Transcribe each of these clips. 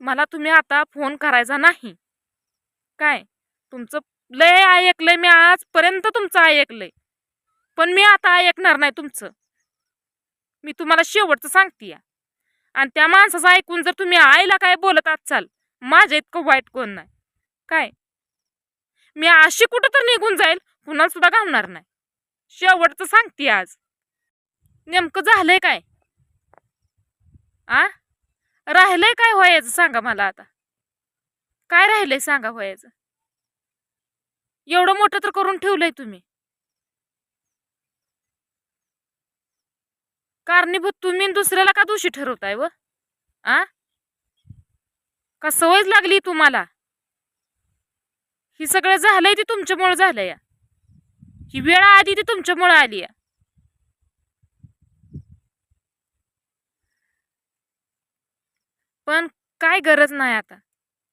मला तुम्ही आता फोन करायचा नाही. काय? तुमचं लय ऐकलंय मी आजपर्यंत तुमचं ऐकलंय. पण मी आता ऐकणार नाही तुमचं. मी तुम्हाला शेवटचं सांगते आणि त्या माणसाचं ऐकून जर तुम्ही आईला काय बोलत असाल माझ्या इतकं वाईट कोण नाही. काय? मी अशी कुठं तर निघून जाईल कुणाला सुद्धा घालणार नाही. शेवटचं सांगते आज. नेमकं झालंय काय? आ? राहिलंय काय व्हायचं? सांगा मला आता. काय राहिलंय सांगा व्हायचं? एवढं मोठं तर करून ठेवलंय तुम्ही. कारणीभूत तुम्ही दुसऱ्याला का दोषी ठरवताय व? आ? का सवयच लागली तुम्हाला? ही सगळं झालंय ती तुमच्यामुळं झालंय या. ही वेळ आधी ती तुमच्यामुळं आली आहे पण काय गरज नाही आता.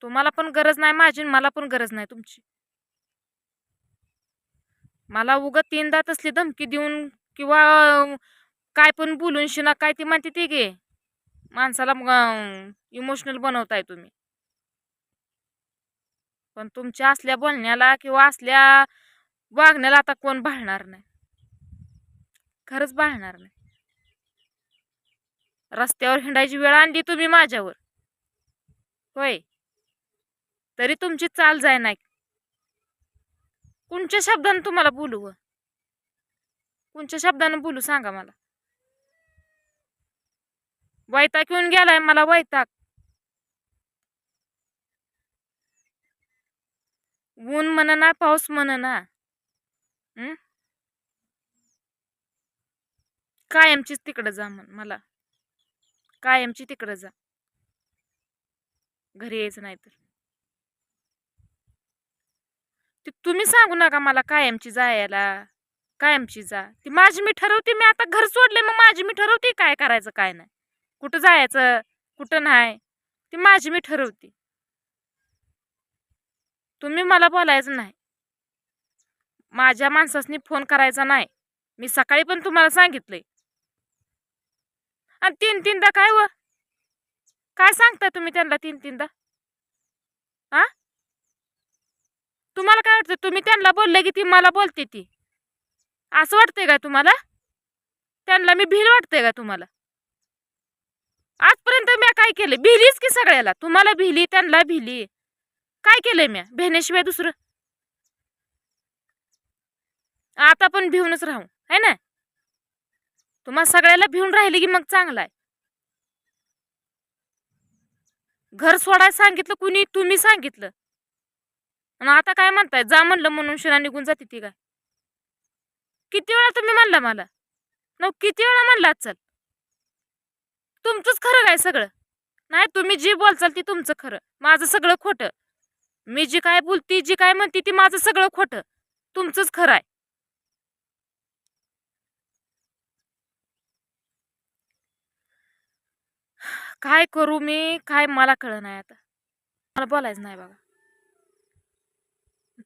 तुम्हाला पण गरज नाही माझी मला पण गरज नाही तुमची. मला उगा तीनदा तसली धमकी देऊन किंवा काय पण बोलून शिना काय ती म्हणते ती गे. माणसाला इमोशनल बनवताय तुम्ही. पण तुमच्या असल्या बोलण्याला किंवा असल्या वागण्याला आता कोण भाळणार नाही. खरंच भाळणार नाही. रस्त्यावर हिंडायची वेळ आणली तुम्ही माझ्यावर. होय. तरी तुमची चाल जाय नाही कोणच्या शब्दानं तुम्हाला बोलू व? कोणच्या शब्दानं बोलू सांगा मला? वैताग येऊन गेलाय मला वैताग. ऊन म्हण ना पाऊस म्हण ना. कायमचीच तिकडं जा म्हण मला. कायमची तिकडं जा. घरी यायचं नाही तर. ते तुम्ही सांगू नका मला कायमची जायला कायमची जा. ती माझी मी ठरवते मी आता घर सोडले मग माझी मी ठरवते काय करायचं काय नाही. कुठं जायचं कुठं नाही ती माझी मी ठरवते. तुम्ही मला बोलायचं नाही. माझ्या माणसासनी फोन करायचा नाही. मी सकाळी पण तुम्हाला सांगितलंय. आणि तीन तीनदा काय व? काय सांगता तुम्ही त्यांना तीन तीनदा हा तुम्हाला काय वाटतं? तुम्ही त्यांना बोलले की ती मला बोलते ती. असं वाटतंय का तुम्हाला? त्यांना मी भील वाटते का तुम्हाला? आजपर्यंत मी काय केलं? भिलीच की सगळ्याला? तुम्हाला भिली त्यांना भिली. काय केलंय मी भेण्याशिवाय दुसरं? आता पण भिवूनच राहू. है ना? तुम्हाला सगळ्याला भिवून राहिले की मग चांगलं आहे. घर सोडायला सांगितलं कुणी? तुम्ही सांगितलं. आणि आता काय म्हणताय? जा म्हणलं म्हणून शिरा निघून जाते ती काय? किती वेळा तुम्ही म्हणला मला? न किती वेळा म्हणला चल? तुमचंच खरं काय सगळं? नाही तुम्ही जी बोलचाल ती तुमचं खरं. माझं सगळं खोटं. मी जी काय बोलती जी काय म्हणते ती माझं सगळं खोटं. तुमचंच खरं आहे. काय करू मी काय मला कळ नाही आता. मला बोलायचं नाही बघा.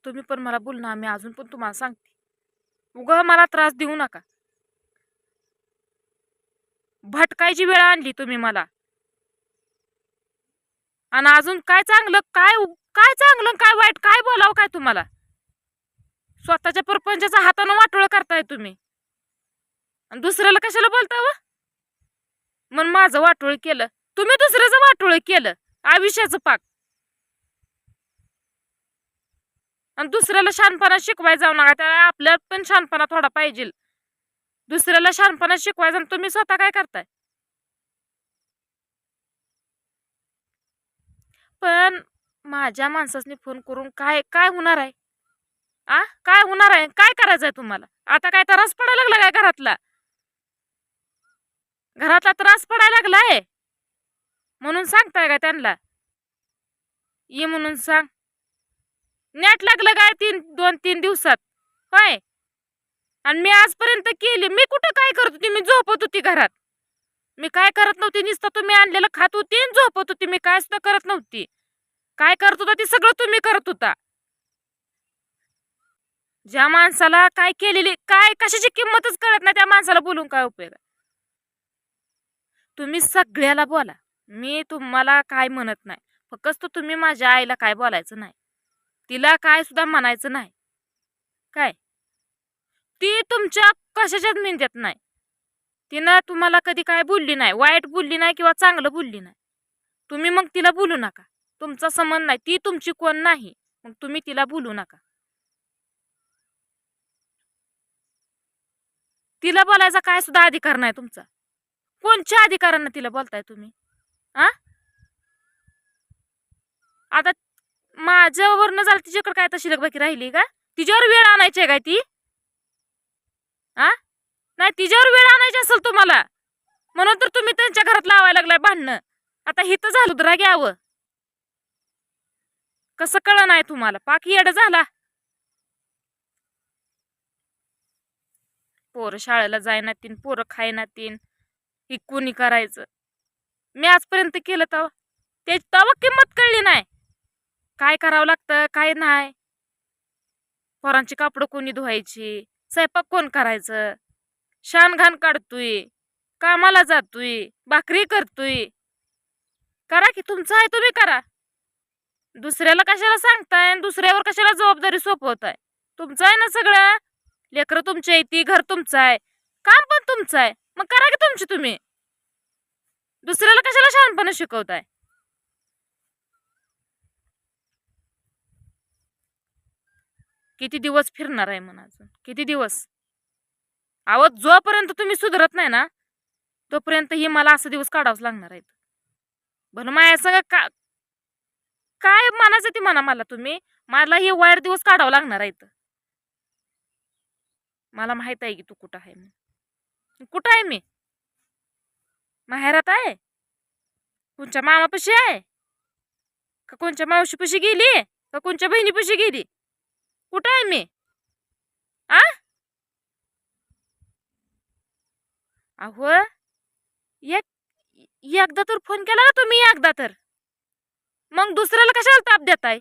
तुम्ही पण मला बोल ना मी अजून पण तुम्हाला सांगते. उगा मला त्रास देऊ नका. भटकायची वेळ आणली तुम्ही मला. आणि अजून काय चांगलं काय काय चांगलं काय वाईट काय बोलावं काय तुम्हाला? स्वतःच्या परपंचाचा हातानं वाटोळ करताय तुम्ही. आणि दुसऱ्याला कशाला बोलता व? मग माझं वाटोळ केलं. तुम्ही दुसऱ्याचं वाटोळ केलं आयुष्याचं पाक. आणि दुसऱ्याला शानपणा शिकवाय जाऊ नका त्याला आपल्यात पण शानपणा थोडा पाहिजे दुसऱ्याला शानपणा शिकवाय जाऊन तुम्ही स्वतः काय करताय? पण माझ्या माणसाने फोन करून काय काय होणार आहे? आ? काय होणार आहे? काय करायचं आहे तुम्हाला? आता काय त्रास पडायला लागला काय घरातला? घरातला त्रास पडायला लागलाय? म्हणून सांगताय का त्यांना? ये म्हणून सांग. नेट लागलं काय तीन दोन तीन दिवसात? होय. आणि मी आजपर्यंत केली. मी कुठं काय करत होती? मी झोपत होती घरात. मी काय करत नव्हती? नुसतं तुम्ही आणलेलं खात होती आणि झोपत होती. मी काय सुद्धा करत नव्हती. काय करत होता? ते सगळं तुम्ही करत होता. ज्या माणसाला काय केलेली काय कशाची किंमतच कळत नाही त्या माणसाला बोलून काय उपयोग तुम्ही सगळ्याला बोला. मी तुम्हाला काय म्हणत नाही. फक्त तुम्ही माझ्या आईला काय बोलायचं नाही. तिला काय सुद्धा म्हणायचं नाही. काय? ती तुमच्या कशाच्याच मेंद्यात नाही? तिनं तुम्हाला कधी काय बोलली नाही. वाईट बोलली नाही किंवा चांगलं बोलली नाही. तुम्ही मग तिला बोलू नका. तुमचा संबंध नाही. ती तुमची कोण नाही. मग तुम्ही तिला बोलू नका. तिला बोलायचा काय सुद्धा अधिकार नाही तुमचा. कोणच्या अधिकारांना तिला बोलताय तुम्ही? आ? आता माझ्यावरनं झालं तिच्याकडे काय तशी बाकी राहिली का? तिच्यावर वेळ आणायची आहे काय ती? आ? नाही तिच्यावर वेळ आणायची असेल तुम्हाला. म्हणून तर तुम्ही त्यांच्या घरात लावायला लागलाय भांडणं. आता हिथं झालं तर घ्यावं कसं कळ नाही तुम्हाला? पाक येड झाला. पोरं शाळेला जायना तीन पोरं खायना तीन हे कोणी करायचं? मी आजपर्यंत केलं तर ते तवा किंमत कळली नाही. काय करावं लागतं काय नाही? पोरांची कापडं कोणी धुवायची? स्वयंपाक कोण करायचं? शान घाण काढतोय. कामाला जातोय. भाकरी करतोय. करा की तुमचं आहे तुम्ही करा. दुसऱ्याला कशाला सांगताय आणि दुसऱ्यावर कशाला जबाबदारी सोपवताय? तुमचं आहे ना सगळं? लेकरं तुमची आहे ती घर तुमचं आहे. काम पण तुमचं आहे. मग करा की तुमची तुम्ही. दुसऱ्याला कशाला शहाणपणा शिकवताय? किती दिवस फिरणार आहे म्हणा अजून? किती दिवस? अहो जोपर्यंत तुम्ही सुधरत नाही ना तोपर्यंत हे मला असं दिवस काढावंच लागणार आहेत. बरं माझ्या सगळं का काय म्हणायचं ते म्हणा मला तुम्ही? मला हे वाईट दिवस काढावं लागणार आहेत. मला माहीत आहे की तू कुठं आहे मी कुठं आहे मी? माहेरात आहे? कोणच्या मामापाशी आहे? का कोणच्या मावशीपाशी गेली? का कोणच्या बहिणीपाशी गेली? कुठं आहे मी? आ? अहो एक एकदा तर फोन केला का तुम्ही एकदा तर. मग दुसऱ्याला कशाला ताप देताय?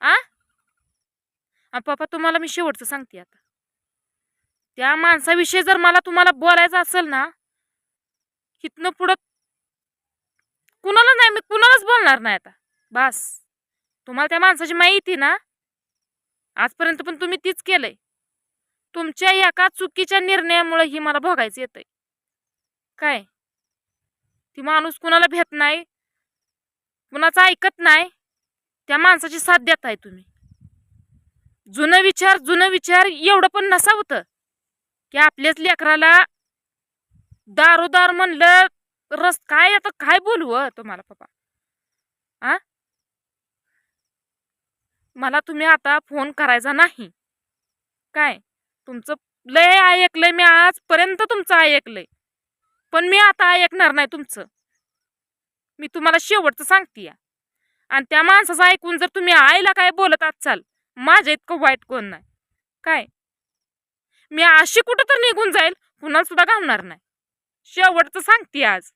आ? आ, पप्पा तुम्हाला मी शेवटचं सांगते आता. त्या माणसाविषयी जर मला तुम्हाला बोलायचं असेल ना इथनं पुढं कुणाला नाही मी कुणालाच बोलणार नाही आता. बस. तुम्हाला त्या माणसाची माहिती ना? आजपर्यंत पण तुम्ही तीच केलंय. तुमच्या एका चुकीच्या निर्णयामुळे ही मला भोगायचं येतंय. काय? ती माणूस कुणाला भेट नाही कुणाचं ऐकत नाही त्या माणसाची साथ देताय तुम्ही. जुनं विचार जुनं विचार एवढं पण नसावतं की आपल्याच लेकराला दारोदार म्हणलं रस काय आता काय बोलू तुम्हाला पप्पा? आ? मला तुम्ही आता फोन करायचा नाही. काय? तुमचं लय ऐकलंय मी आजपर्यंत तुमचं ऐकलंय. पण मी आता ऐकणार नाही तुमचं. मी तुम्हाला शेवटचं सांगते आणि त्या माणसाचं ऐकून जर तुम्ही आईला काय बोलत असाल माझ्या इतकं वाईट कोण नाही. काय? मी अशी कुठं तर निघून जाईल कुणाला सुद्धा घालणार नाही. शेवटचं सांगते आज.